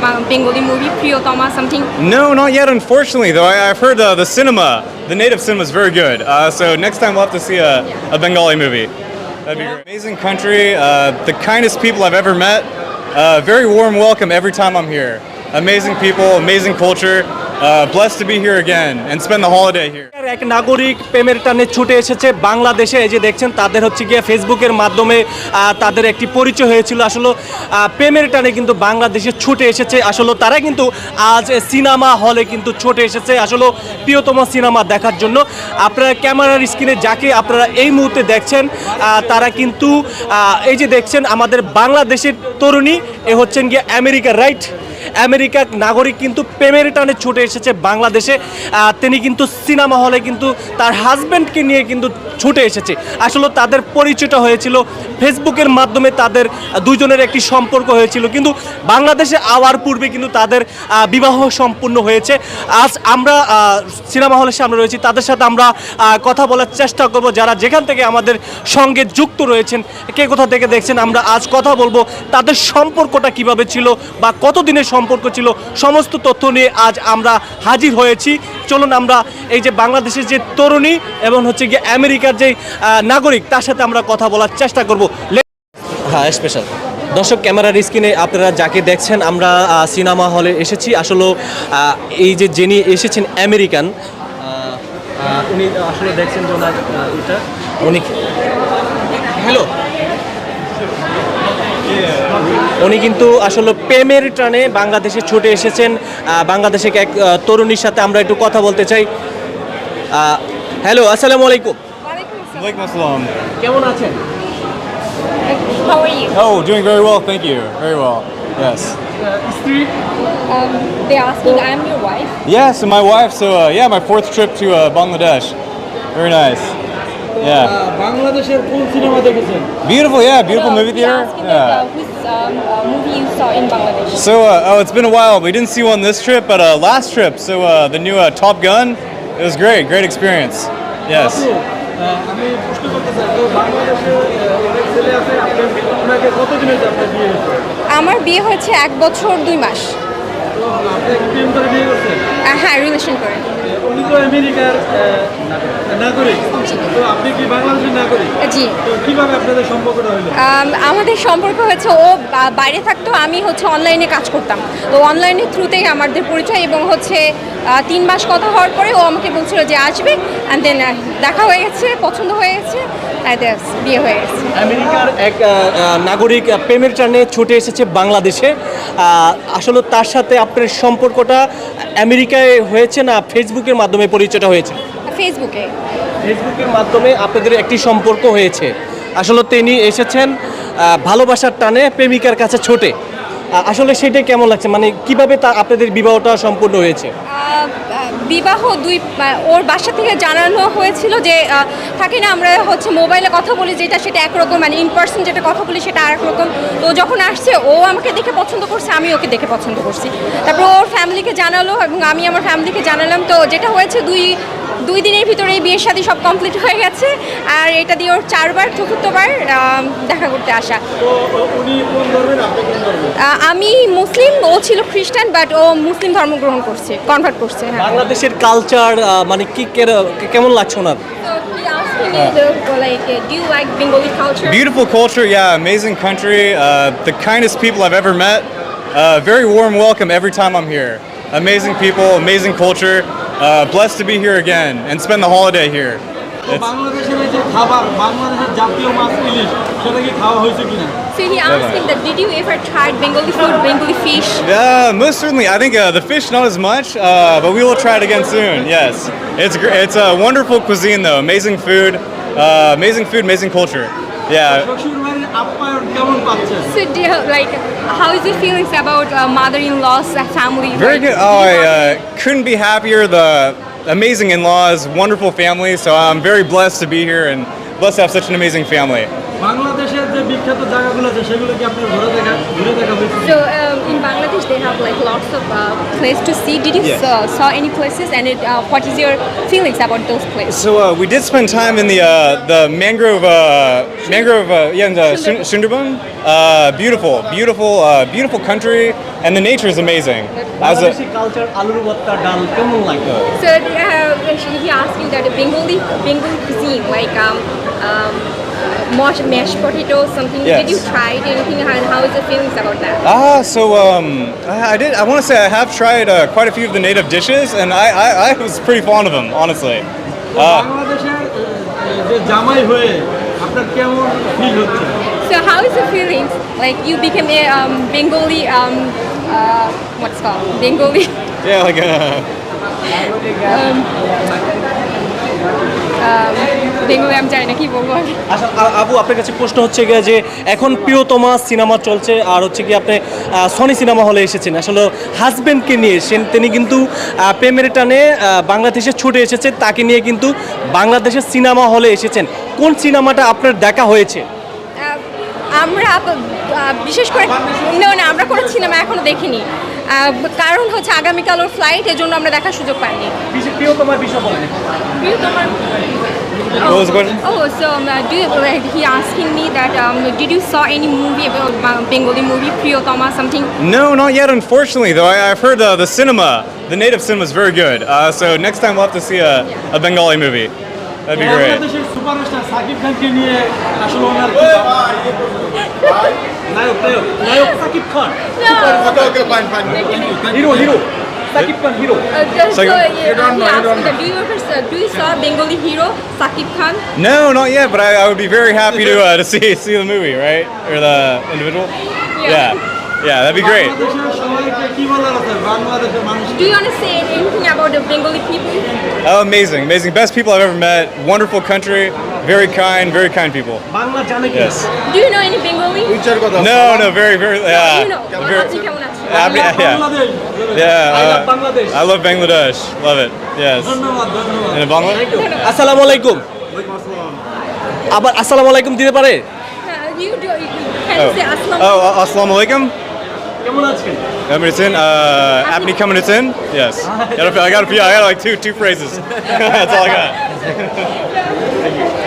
Bengali movie, Priyotama something? No, not yet, unfortunately, though. I, I've heard uh, the cinema, the native cinema is very good. Uh, so next time we'll have to see a, a Bengali movie. That'd be great. Amazing country, uh, the kindest people I've ever met. Uh, very warm welcome every time I'm here. Amazing people, amazing culture. Uh, blessed to be here again and spend the holiday here. এক নাগরিক প্রেমের টানে ছুটে এসেছে বাংলাদেশে। এই যে দেখছেন তাদের হচ্ছে গিয়ে ফেসবুকের মাধ্যমে তাদের একটি পরিচয় হয়েছিল। আসলে প্রেমের টানে কিন্তু বাংলাদেশে ছুটে এসেছে। আসলে তারা কিন্তু আজ সিনেমা হলে কিন্তু ছুটে এসেছে। আসলে প্রিয়তম সিনেমা দেখার জন্য। আপনারা ক্যামেরার স্ক্রিনে যাকে আপনারা এই মুহূর্তে দেখছেন তারা কিন্তু এই যে দেখছেন আমাদের বাংলাদেশের তরুণী এ হচ্ছেন গিয়ে আমেরিকা রাইট? আমেরিকার নাগরিক কিন্তু প্রেমের টানে ছুটে এসেছে বাংলাদেশে। তিনি কিন্তু সিনেমা হলে কিন্তু তার হাজব্যান্ডকে নিয়ে কিন্তু ছুটে এসেছে। আসলে তাদের পরিচয়টা হয়েছিল ফেসবুকের মাধ্যমে তাদের দুজনের একটি সম্পর্ক হয়েছিল। কিন্তু বাংলাদেশে আওয়ার পূর্বে কিন্তু তাদের বিবাহ সম্পূর্ণ হয়েছে। আজ আমরা সিনেমা হলের সামনে রয়েছি। তাদের সাথে আমরা কথা বলার চেষ্টা করব। যারা যেখান থেকে আমাদের সঙ্গে যুক্ত রয়েছেন, কে কোথা থেকে দেখছেন, আমরা আজ কথা বলব। তাদের সম্পর্কটা কীভাবে ছিল বা কতদিনের সম্পর্ক ছিল, সমস্ত তথ্য নিয়ে আজ আমরা হাজির হয়েছি। চলুন আমরা এই যে বাংলাদেশের যে তরুণী এবং হচ্ছে গিয়ে আমেরিকার যে নাগরিক, তার সাথে আমরা কথা বলার চেষ্টা করব। হ্যাঁ স্পেশাল দর্শক, ক্যামেরার স্ক্রিনে আপনারা যাকে দেখছেন, আমরা সিনেমা হলে এসেছি। আসলে এই যে যিনি এসেছেন আমেরিকান উনি আসলে দেখছেন যে ওনার এটা। উনি হ্যালো। উনি কিন্তু আসলে প্রেমের টানে বাংলাদেশে ছুটে এসেছেন বাংলাদেশে এক তরুণীর সাথে আমরা একটু কথা বলতে চাই হ্যালো আসসালামু আলাইকুম Walaikum assalam. কেমন আছেন How are you? Oh, doing very well, thank you. Very well. Yes. Um, they're asking, I'm your wife. Yes, my wife, so uh, yeah, my fourth trip to uh, Bangladesh. Very nice. Yeah. বাংলাদেশের কোন cinema দেখেছেন Beautiful, yeah, beautiful So movie they're theater. asking that, Yeah. uh, which um, uh, movie you saw in Bangladesh? So, uh, oh, it's been a while. We didn't see one this trip, but uh, last trip. So, uh, the new uh, Top Gun. It was great. Great experience. Yes. আপু, আহ, আমি প্রশ্ন করতে চাই তো বাংলাদেশে আহ, অনেক ছেলে আছে আপনার আপনাকে কতদিন হয়েছে আপনার বিয়ে হয়েছে আমার বিয়ে হয়েছে এক বছর দুই মাস হ্যাঁ রিলেশন করে। উনি তো আমেরিকার নাগরিক। তো আপনি কি বাংলাদেশের নাগরিক? জি। তো কীভাবে আপনাদের সম্পর্কটা হলো আমাদের সম্পর্ক হচ্ছে ও বাইরে থাকতো আমি হচ্ছে অনলাইনে কাজ করতাম। তো অনলাইনের থ্রুতেই আমাদের পরিচয় এবং হচ্ছে তিন মাস কথা হওয়ার পরে ও আমাকে বলছিল যে আসবে অ্যান্ড দেন দেখা হয়ে গেছে পছন্দ হয়ে গেছে বিয়ে হয়ে গেছে। আমেরিকার এক নাগরিক প্রেমের টানে ছুটে এসেছে বাংলাদেশে। আসলে তার সাথে আপনার সম্পর্কটা আমেরিকায় হয়েছে না ফেসবুকের মাধ্যমে পরিচয়টা হয়েছে? ফেসবুকে। ফেসবুকের মাধ্যমে আপনাদের একটি সম্পর্ক হয়েছে। আসলে তিনি এসেছেন ভালোবাসার টানে প্রেমিকার কাছে ছোটে। আসলে সেটা কেমন লাগছে? মানে কীভাবে তা আপনাদের বিবাহটা সম্পূর্ণ হয়েছে? বিবাহ দুই, ওর বাসা থেকে জানানো হয়েছিল যে থাকে না, আমরা হচ্ছে মোবাইলে কথা বলি, যেটা সেটা একরকম মানে ইন পার্সন যেটা কথা বলি, সেটা আর রকম তো যখন আসছে, ও আমাকে দেখে পছন্দ করছে, আমি ওকে দেখে পছন্দ করছি। তারপর ওর ফ্যামিলিকে জানালো, এবং আমি আমার ফ্যামিলিকে জানালাম। তো যেটা হয়েছে, দুই দুই দিনের ভিতরে এই বিয়ের সাথে সব কমপ্লিট হয়ে গেছে আর এটা দিয়ে ওর চারবার চতুর্থবার দেখা করতে আসা তো উনি কোন ধর্মের আপনি কোন ধর্মের আহ, আমি মুসলিম ও ছিল খ্রিস্টান বাট ও মুসলিম ধর্ম গ্রহণ করছে কনভার্ট করছে হ্যাঁ বাংলাদেশের কালচার মানে কি কেমন লাগছে ওনার uh, do you like Bengali culture? Beautiful culture, yeah, amazing country, uh, the kindest people I've ever met. Uh, very warm welcome every time I'm here. Amazing people, amazing culture. Uh, blessed to be here again and spend the holiday here. তো বাংলাদেশের এই যে খাবার বাংলাদেশের জাতীয় মাছ ইলিশ সেটা কি খাওয়া হয়েছে কিনা So he asked him that, did you ever try Bengali food, Bengali fish? Yeah, most certainly. I think uh, the fish not as much, uh, but we will try it again soon. Yes, it's gr- it's a wonderful cuisine though. Amazing food, uh, amazing food, amazing culture. Yeah. So do you, like, how is your feelings about uh, mother-in-law's family? Very like, good. Oh, I uh, couldn't be happier. The amazing in-laws, wonderful family. So I'm very blessed to be here and blessed to have such an amazing family. So. Uh, they have like lots of uh, places to see. Did you saw, uh, saw, any places? And it, uh, what is your feelings about those places? So uh, we did spend time in the uh, the mangrove mangrove yeah in the Sunderbun. beautiful, beautiful, beautiful country, and the nature is amazing. As a culture, like So he asked you that the Bengali Bengali cuisine, like um, um mashed, mashed potatoes, something. Yes. Did you try it? Anything? And how is the feelings about that? Ah, so um, I, I did. I want to say I have tried uh, quite a few of the native dishes, and I, I, I was pretty fond of them, honestly. Uh, so how is the feelings Like you became a um, Bengali, um, uh, what's called Bengali? Yeah, like a. um, um, Bengali আমি জানি না কি বলব আমি। আচ্ছা আবু আপনার কাছে প্রশ্ন হচ্ছে গিয়ে যে এখন প্রিয়তমা সিনেমা চলছে আর হচ্ছে কি আপনি সনি সিনেমা হলে এসেছেন। আসলে হাজব্যান্ডকে নিয়ে তিনি কিন্তু আহ, প্রেমের টানে বাংলাদেশে ছুটে এসেছে। তাকে নিয়ে কিন্তু বাংলাদেশের সিনেমা হলে এসেছেন। কোন সিনেমাটা আপনার দেখা হয়েছে? আমরা বিশেষ করে না না আমরা কোনো সিনেমা এখনও দেখিনি। কারণ হচ্ছে আগামীকাল ওর ফ্লাইট এজন্য আমরা দেখার সুযোগ পাইনি। প্রিয়তমার বিষয় বলেন। What was the question? Oh, so um, uh, do you, like, he asking me that um, did you saw any movie about Ba- Bengali movie Priyotama something? no, not yet, unfortunately. Though I, I've heard uh, the cinema, the native cinema, is very good. Uh, so next time we'll have to see a, a Bengali movie. That'd be great. বাংলাদেশের superstar Shakib খানকে নিয়ে আসলে ওনার কি নায়ক নায়ক নায়ক Shakib Khan No. Hero hero Sakib Khan hero. Uh, yeah, Do you. Do uh, you uh, do you saw Bengali hero Sakib Khan? No, not yet. But I, I would be very happy to uh, to see see the movie, right, or the individual. yeah. yeah. yeah, that'd be great. বাংলাদেশের সবাইকে কি বলার আছে বাংলাদেশের মানুষ Do you want to say anything about the Bengali people? Oh, amazing, amazing. Best people I've ever met. Wonderful country. Very kind, very kind people. Bangla জানে কি Yes. Do you know any Bengali? No, no, very, very. Yeah. you know. very- আপনি কেমন আছেন? Yeah, yeah. Bangladesh Yeah. I love uh, Bangladesh. I love Bangladesh. Love it. Yes. ধন্যবাদ ধন্যবাদ In Bangladesh? আসসালামু আলাইকুম আবার আসসালামু আলাইকুম দিতে পারে Uh, you do. You, can you Oh, say Aslam? oh uh, assalamu alaikum. কেমন আছেন Coming it's in. Uh, Apni coming it's in. Yes. Gotta, I got to. I got like two two phrases. That's all I got.